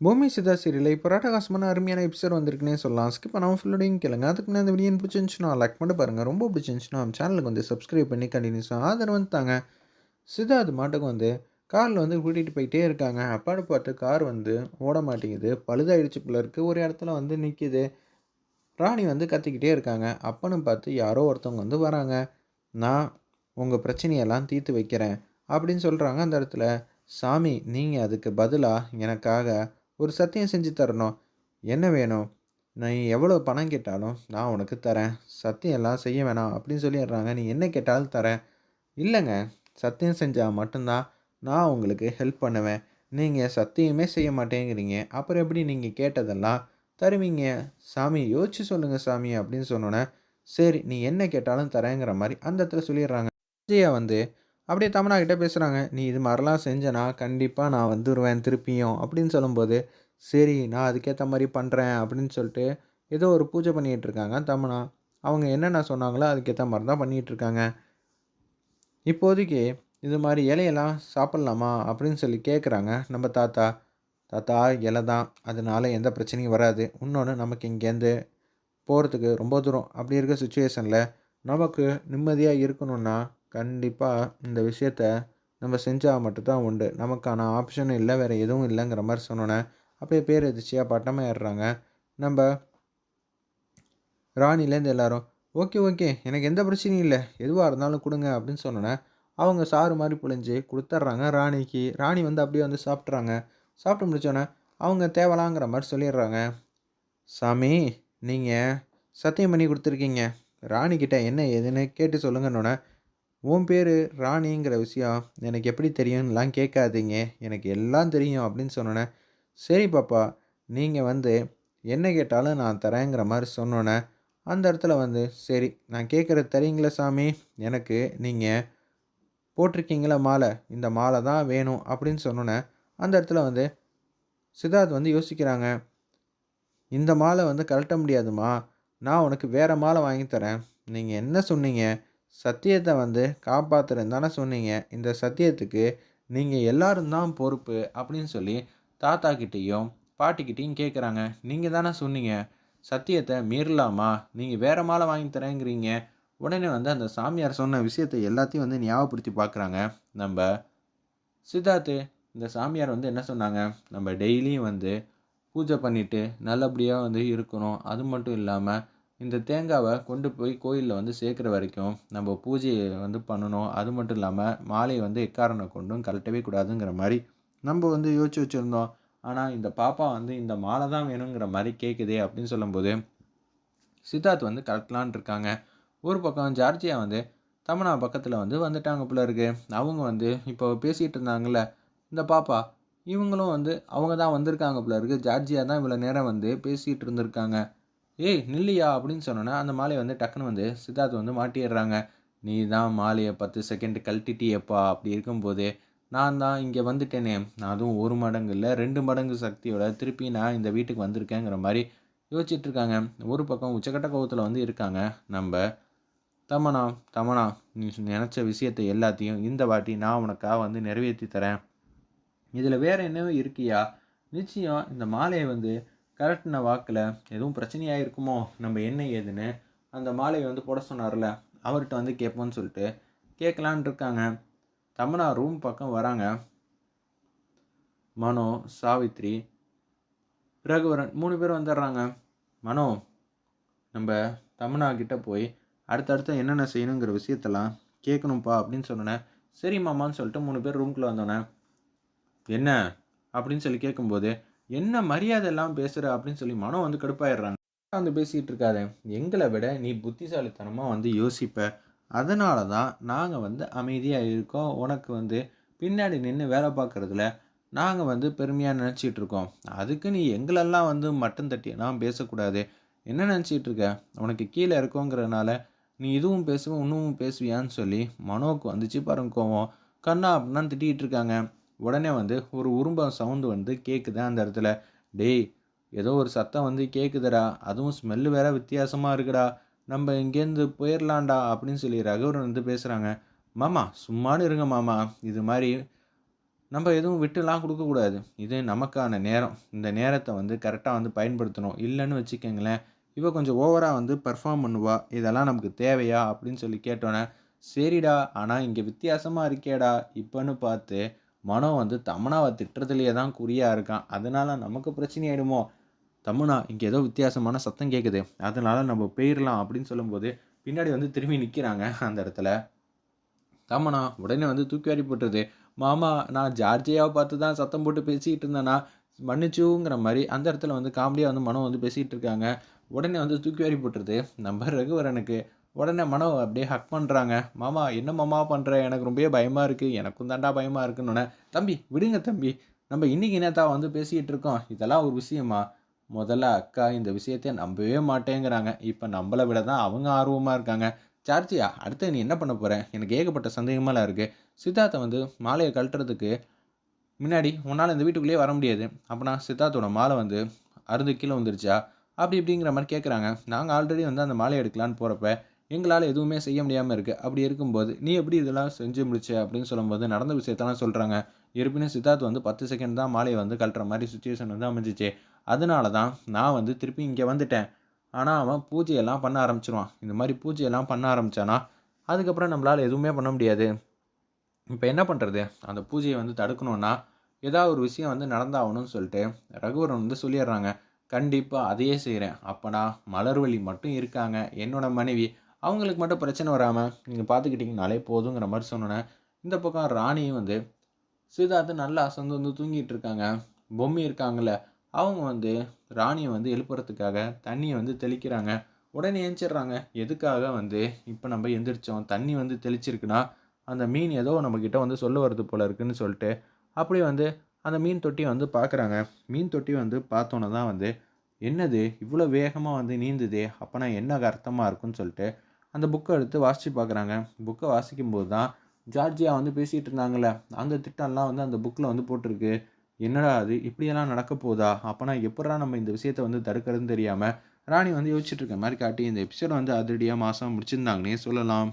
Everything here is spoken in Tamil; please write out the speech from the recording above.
பூமி சிதா சீரியலில் இப்போ ராட்டகாசமான அருமையான எபிசோட் வந்திருக்குன்னே சொல்லலாம். ஸ்கிப் பண்ணாமல் ஃபுல்லோடையும் கேளுங்க. அதுக்கு முன்னாடி இந்த வீடியோ பிடிச்சிருந்துச்சுன்னா லைக் பண்ணி பாருங்கள் ரொம்ப பிடிச்சிருந்துச்சுன்னா நம்ம சேனலுக்கு வந்து சப்ஸ்கிரைப் பண்ணி கண்டினியூஸாக ஆதரவு வந்துட்டாங்க சிதா அது மாட்டுக்கு வந்து காரில் வந்து கூட்டிகிட்டு போயிட்டே இருக்காங்க. அப்பாடு பார்த்து கார் வந்து ஓட மாட்டேங்குது. பழுதாயிடுச்சு பிள்ளை இருக்குது ஒரு இடத்துல வந்து நிற்கிது ராணி வந்து கத்திக்கிட்டே இருக்காங்க. அப்பன்னு பார்த்து யாரோ ஒருத்தவங்க வந்து வராங்க. நான் உங்கள் பிரச்சனையெல்லாம் தீர்த்து வைக்கிறேன். அப்படின்னு சொல்கிறாங்க அந்த இடத்துல. சாமி நீங்கள் அதுக்கு பதிலாக எனக்காக ஒரு சத்தியம் செஞ்சு தரணும். என்ன வேணும்? நீ எவ்வளோ பணம் கேட்டாலும் நான் உனக்கு தரேன். சத்தியம் எல்லாம் செய்ய வேணாம் அப்படின்னு சொல்லிடுறாங்க. நீ என்ன கேட்டாலும் தரேன். இல்லைங்க. சத்தியம் செஞ்சால் மட்டும்தான் நான் உங்களுக்கு ஹெல்ப் பண்ணுவேன். நீங்கள் சத்தியமே செய்ய மாட்டேங்கிறீங்க. அப்புறம் எப்படி நீங்கள் கேட்டதெல்லாம் தருவீங்க? சாமி யோசிச்சு சொல்லுங்கள் சாமி அப்படின்னு சொன்னோன்னே சரி நீ என்ன கேட்டாலும் தரேங்கிற மாதிரி அந்த இடத்துல சொல்லிடுறாங்க. விஜயா வந்து அப்படியே தமனா கிட்டே பேசுகிறாங்க நீ இது மாதிரிலாம் செஞ்சனா கண்டிப்பாக நான் வந்துடுவேன் திருப்பியும். அப்படின்னு சொல்லும்போது சரி நான் அதுக்கேற்ற மாதிரி பண்ணுறேன் அப்படின்னு சொல்லிட்டு ஏதோ ஒரு பூஜை பண்ணிகிட்டு இருக்காங்க தமனா அவங்க என்னென்ன சொன்னாங்களோ அதுக்கேற்ற மாதிரி தான் பண்ணிகிட்டு இருக்காங்க. இப்போதைக்கு இது மாதிரி இலையெல்லாம் சாப்பிட்லாமா அப்படின்னு சொல்லி கேட்குறாங்க நம்ம தாத்தா. தாத்தா இலை தான். அதனால எந்த பிரச்சனையும் வராது. இன்னொன்று நமக்கு இங்கேருந்து போகிறதுக்கு ரொம்ப தூரம். அப்படி இருக்க சுச்சுவேஷனில் நமக்கு நிம்மதியாக இருக்கணும்னா கண்டிப்பாக இந்த விஷயத்த நம்ம செஞ்சால் மட்டும்தான் உண்டு. நமக்கான ஆப்ஷன் இல்லை வேறு எதுவும் இல்லைங்கிற மாதிரி சொன்னோன்னே அப்படியே பேர் எதிர்ச்சியாக பட்டமாக ஏறுறாங்க. நம்ம ராணிலேருந்து எல்லாரும் ஓகே ஓகே எனக்கு எந்த பிரச்சனையும் இல்லை. எதுவாக இருந்தாலும் கொடுங்க அப்படின்னு சொன்னோன்னே அவங்க சாறு மாதிரி புழிஞ்சு கொடுத்துட்றாங்க ராணிக்கு. ராணி வந்து அப்படியே வந்து சாப்பிட்றாங்க. சாப்பிட்டு முடிச்சோன்னே அவங்க தேவலாங்கிற மாதிரி சொல்லிடுறாங்க. சாமி நீங்கள் சத்தியம் பண்ணி கொடுத்துருக்கீங்க. ராணிக்கிட்ட என்ன ஏதுன்னு கேட்டு சொல்லுங்கன்னொன்னே உன் பேர் ராணிங்கிற விஷயம் எனக்கு எப்படி தெரியும்லாம் கேட்காதீங்க. எனக்கு எல்லாம் தெரியும் அப்படின்னு சொன்னோன்னே சரி பாப்பா நீங்கள் வந்து என்ன கேட்டாலும் நான் தரேங்கிற மாதிரி சொன்னோன்னே அந்த இடத்துல வந்து சரி நான் கேட்குற தெரியுங்களா சாமி? எனக்கு நீங்கள் போட்டிருக்கீங்களா மாலை? இந்த மாலை தான் வேணும் அப்படின்னு சொன்னோன்னே அந்த இடத்துல வந்து சித்தார்த் வந்து யோசிக்கிறாங்க இந்த மாலை வந்து கழட்ட முடியாதுமா நான் உனக்கு வேறு மாலை வாங்கி தரேன். நீங்கள் என்ன சொன்னீங்க? சத்தியத்தை வந்து காப்பாற்றுறேன்னு தானே சொன்னீங்க. இந்த சத்தியத்துக்கு நீங்கள் எல்லாரும் தான் பொறுப்பு அப்படின்னு சொல்லி தாத்தா கிட்டேயும் பாட்டிக்கிட்டேயும் கேட்குறாங்க நீங்கள் தானே சொன்னீங்க. சத்தியத்தை மீறலாமா? நீங்கள் வேறு மாலை வாங்கி தரேங்கிறீங்க. உடனே வந்து அந்த சாமியார் சொன்ன விஷயத்தை எல்லாத்தையும் வந்து ஞாபகப்படுத்தி பார்க்குறாங்க நம்ம சித்தார்த்து இந்த சாமியார் வந்து என்ன சொன்னாங்க? நம்ம டெய்லியும் வந்து பூஜை பண்ணிவிட்டு நல்லபடியாக வந்து இருக்கணும். அது மட்டும் இல்லாமல் இந்த தேங்காவை கொண்டு போய் கோயிலில் வந்து சேர்க்குற வரைக்கும் நம்ம பூஜையை வந்து பண்ணணும். அது மட்டும் இல்லாமல் மாலையை வந்து எக்காரனை கொண்டும் கழட்டவே கூடாதுங்கிற மாதிரி நம்ம வந்து யோசிச்சு வச்சுருந்தோம். ஆனால் இந்த பாப்பா வந்து இந்த மாலை தான் வேணுங்கிற மாதிரி கேட்குதே அப்படின்னு சொல்லும்போது சித்தார்த் வந்து கலட்டலான் இருக்காங்க. ஒரு பக்கம் ஜார்ஜியா வந்து தமனா பக்கத்தில் வந்து வந்துட்டாங்க போல இருக்கு. அவங்க வந்து இப்போ பேசிகிட்டு இருந்தாங்கல்ல இந்த பாப்பா இவங்களும் வந்து அவங்க தான் வந்திருக்காங்க போல இருக்கு. ஜார்ஜியா தான் இவ்வளோ நேரம் வந்து பேசிகிட்டு இருந்திருக்காங்க. ஏய் நில்லையா அப்படின்னு சொன்னோன்னே அந்த மாலையை வந்து டக்குன்னு வந்து சித்தார்த் வந்து மாட்டிடுறாங்க. நீ தான் மாலையை பத்து செகண்ட் கழட்டிட்டியப்பா. அப்படி இருக்கும்போது நான் தான் இங்கே வந்துட்டேனே. நான் அதுவும் ஒரு மடங்கு இல்லை ரெண்டு மடங்கு சக்தியோட திருப்பி நான் இந்த வீட்டுக்கு வந்திருக்கேங்கிற மாதிரி யோசிச்சுட்டு இருக்காங்க ஒரு பக்கம் உச்சக்கட்ட கோவத்தில் வந்து இருக்காங்க. நம்ம தமனா தமனா நீ நினச்ச விஷயத்தை எல்லாத்தையும் இந்த வாட்டி நான் உனக்காக வந்து நிறைவேற்றி தரேன். இதில் வேறு என்னவோ இருக்கியா? நிச்சயம் இந்த மாலையை வந்து கரெக்டின வாக்கில் எதுவும் பிரச்சனையாக இருக்குமோ நம்ம என்ன ஏதுன்னு அந்த மாலையை வந்து போட சொன்னார்ல அவர்கிட்ட வந்து கேட்போன்னு சொல்லிட்டு கேட்கலான் இருக்காங்க. தமனா ரூம் பக்கம் வராங்க. மனோ சாவித்ரி ரகுவரன் மூணு பேர் வந்துடுறாங்க மனோ நம்ம தமனா கிட்டே போய் அடுத்தடுத்து என்னென்ன செய்யணுங்கிற விஷயத்தெல்லாம் கேட்கணும்ப்பா அப்படின்னு சொன்னோன்னே சரி மாமான்னு சொல்லிட்டு மூணு பேர் ரூம்குள்ளே வந்தோன்னே என்ன? அப்படின்னு சொல்லி கேட்கும்போது என்ன மரியாதை எல்லாம் பேசுகிற அப்படின்னு சொல்லி மனம் வந்து கடுப்பாயிடுறாங்க. வந்து பேசிகிட்டு இருக்காத. எங்களை விட நீ புத்திசாலித்தனமாக வந்து யோசிப்ப. அதனால தான் நாங்கள் வந்து அமைதியாக இருக்கோம். உனக்கு வந்து பின்னாடி நின்று வேலை பார்க்குறதுல நாங்கள் வந்து பெருமையாக நினச்சிட்டு இருக்கோம். அதுக்கு நீ எங்களெல்லாம் வந்து மட்டன் தட்டி நான் பேசக்கூடாது. என்ன நினச்சிட்டு இருக்க? உனக்கு கீழே இருக்கோங்கிறதுனால நீ இதுவும் பேசுவேன் இன்னமும் பேசுவியான்னு சொல்லி மனோவுக்கு வந்துச்சு பாருங்க கோவம். கண்ணா அப்படின்னா திட்டிகிட்டு இருக்காங்க. உடனே வந்து ஒரு உரும்பம் சவுண்டு வந்து கேட்குது அந்த இடத்துல. டேய் ஏதோ ஒரு சத்தம் வந்து கேட்குதுடா அதுவும் ஸ்மெல்லு வேற வித்தியாசமாக இருக்குடா. நம்ம இங்கேருந்து போயிடலாண்டா அப்படின்னு சொல்லி ரகுவரன் வந்து பேசுகிறாங்க மாமா சும்மானு இருங்க மாமா. இது மாதிரி நம்ம எதுவும் விட்டுலாம் கொடுக்கக்கூடாது இது நமக்கான நேரம். இந்த நேரத்தை வந்து கரெக்டாக வந்து பயன்படுத்தணும். இல்லைன்னு வச்சுக்கோங்களேன். இவ கொஞ்சம் ஓவராக வந்து பெர்ஃபார்ம் பண்ணுவா. இதெல்லாம் நமக்கு தேவையா அப்படின்னு சொல்லி கேட்டோன்னே சரிடா. ஆனால் இங்கே வித்தியாசமாக இருக்கேடா. இப்போன்னு பார்த்து மனோ வந்து தமனாவை திட்டுறதுலையே தான் குறியாக இருக்கான். அதனால் நமக்கு பிரச்சனை ஆகிடுமோ தமுனா இங்கே ஏதோ வித்தியாசமான சத்தம் கேட்குது அதனால நம்ம போயிடலாம் அப்படின்னு சொல்லும்போது பின்னாடி வந்து திரும்பி நிற்கிறாங்க அந்த இடத்துல. தமனா உடனே வந்து தூக்கி வாரி போட்டுருது. மாமா நான் ஜார்ஜியாவை பார்த்து தான் சத்தம் போட்டு பேசிக்கிட்டு இருந்தேன்னா மன்னிச்சுங்கிற மாதிரி அந்த இடத்துல வந்து காமெடியாக வந்து மனம் வந்து பேசிக்கிட்டு இருக்காங்க. உடனே வந்து தூக்கி வாரி போட்டுருது. நம்ம ரகுவரனுக்கு உடனே மனோ அப்படியே ஹக் பண்ணுறாங்க மாமா என்ன மாமா பண்ணுற எனக்கு ரொம்பவே பயமாக இருக்குது எனக்கும் தாண்டா பயமாக இருக்குன்னு. தம்பி விடுங்க தம்பி. நம்ம இன்னைக்கு என்னத்தா வந்து பேசிக்கிட்டு இருக்கோம்? இதெல்லாம் ஒரு விஷயமா? முதல்ல அக்கா இந்த விஷயத்தை நம்பவே மாட்டேங்கிறாங்க. இப்போ நம்மளை விட தான் அவங்க ஆர்வமாக இருக்காங்க. சார்ஜியா அடுத்து நீ என்ன பண்ண போகிற எனக்கு ஏகப்பட்ட சந்தேகமெல்லாம் இருக்குது சித்தார்த்தை வந்து மாலையை கழட்டுறதுக்கு முன்னாடி உன்னால் இந்த வீட்டுக்குள்ளேயே வர முடியாது. அப்போனா சித்தார்த்தோட மாலை வந்து அருந்து கீழே வந்துருச்சா அப்படி இப்படிங்கிற மாதிரி கேட்குறாங்க நாங்கள் ஆல்ரெடி வந்து அந்த மாலை எடுக்கலான்னு போகிறப்ப எங்களால் எதுவுமே செய்ய முடியாமல் இருக்குது அப்படி இருக்கும்போது நீ எப்படி இதெல்லாம் செஞ்சு முடிச்ச? அப்படின்னு சொல்லும்போது நடந்த விஷயத்தெல்லாம் சொல்கிறாங்க இருப்பினும் சித்தார்த் வந்து பத்து செகண்ட் தான் மாலையை வந்து கழட்டுற மாதிரி சுச்சுவேஷன் வந்து அமைஞ்சிச்சு. அதனால தான் நான் வந்து திருப்பி இங்கே வந்துட்டேன். ஆனால் அவன் பூஜையெல்லாம் பண்ண ஆரம்பிச்சிருவான். இந்த மாதிரி பூஜையெல்லாம் பண்ண ஆரம்பித்தானா அதுக்கப்புறம் நம்மளால் எதுவுமே பண்ண முடியாது. இப்போ என்ன பண்ணுறது அந்த பூஜையை வந்து தடுக்கணுன்னா ஏதாவது ஒரு விஷயம் வந்து நடந்தாகணும்னு சொல்லிட்டு ரகுவரன் வந்து சொல்லிடுறாங்க. கண்டிப்பாக அதையே செய்கிறேன் அப்போனா மலர்வழி மட்டும் இருக்காங்க. என்னோட மனைவி அவங்களுக்கு மட்டும் பிரச்சனை வராமல் நீங்கள் பார்த்துக்கிட்டிங்கனாலே போதுங்கிற மாதிரி சொன்னோன்னே இந்த பக்கம் ராணியும் வந்து சித்தார்த்து நல்லா அசந்து வந்து தூங்கிட்டு இருக்காங்க. பொம்மி இருக்காங்கல்ல அவங்க வந்து ராணியை வந்து எழுப்புறதுக்காக தண்ணியை வந்து தெளிக்கிறாங்க. உடனே எந்திரிடுறாங்க எதுக்காக வந்து இப்போ நம்ம எந்திரிச்சோம்? தண்ணி வந்து தெளிச்சிருக்குன்னா அந்த மீன் ஏதோ நம்மக்கிட்ட வந்து சொல்ல வருது போல இருக்குன்னு சொல்லிட்டு அப்படி வந்து அந்த மீன் தொட்டியை வந்து பார்க்குறாங்க மீன் தொட்டி வந்து பார்த்தோன்னே தான் வந்து என்னது இவ்வளோ வேகமாக வந்து நீந்துதே அப்போனா என்ன அர்த்தமாக இருக்குன்னு சொல்லிட்டு அந்த புக்கை எடுத்து வாசித்து பார்க்குறாங்க. புக்கை வாசிக்கும்போது தான் ஜார்ஜியா வந்து பேசிகிட்டு இருந்தாங்களே அந்த திட்டம்லாம் வந்து அந்த புக்கில் வந்து போட்டிருக்கு. என்னடா அது? இப்படியெல்லாம் நடக்க போதா? அப்போனா எப்படா நம்ம இந்த விஷயத்தை வந்து தடுக்கிறதுன்னு தெரியாமல் ராணி வந்து யோசிச்சுட்டு இருக்க மாதிரி காட்டி இந்த எபிசோட் வந்து அதிரடியாக மாதம் முடிச்சிருந்தாங்கன்னே சொல்லலாம்.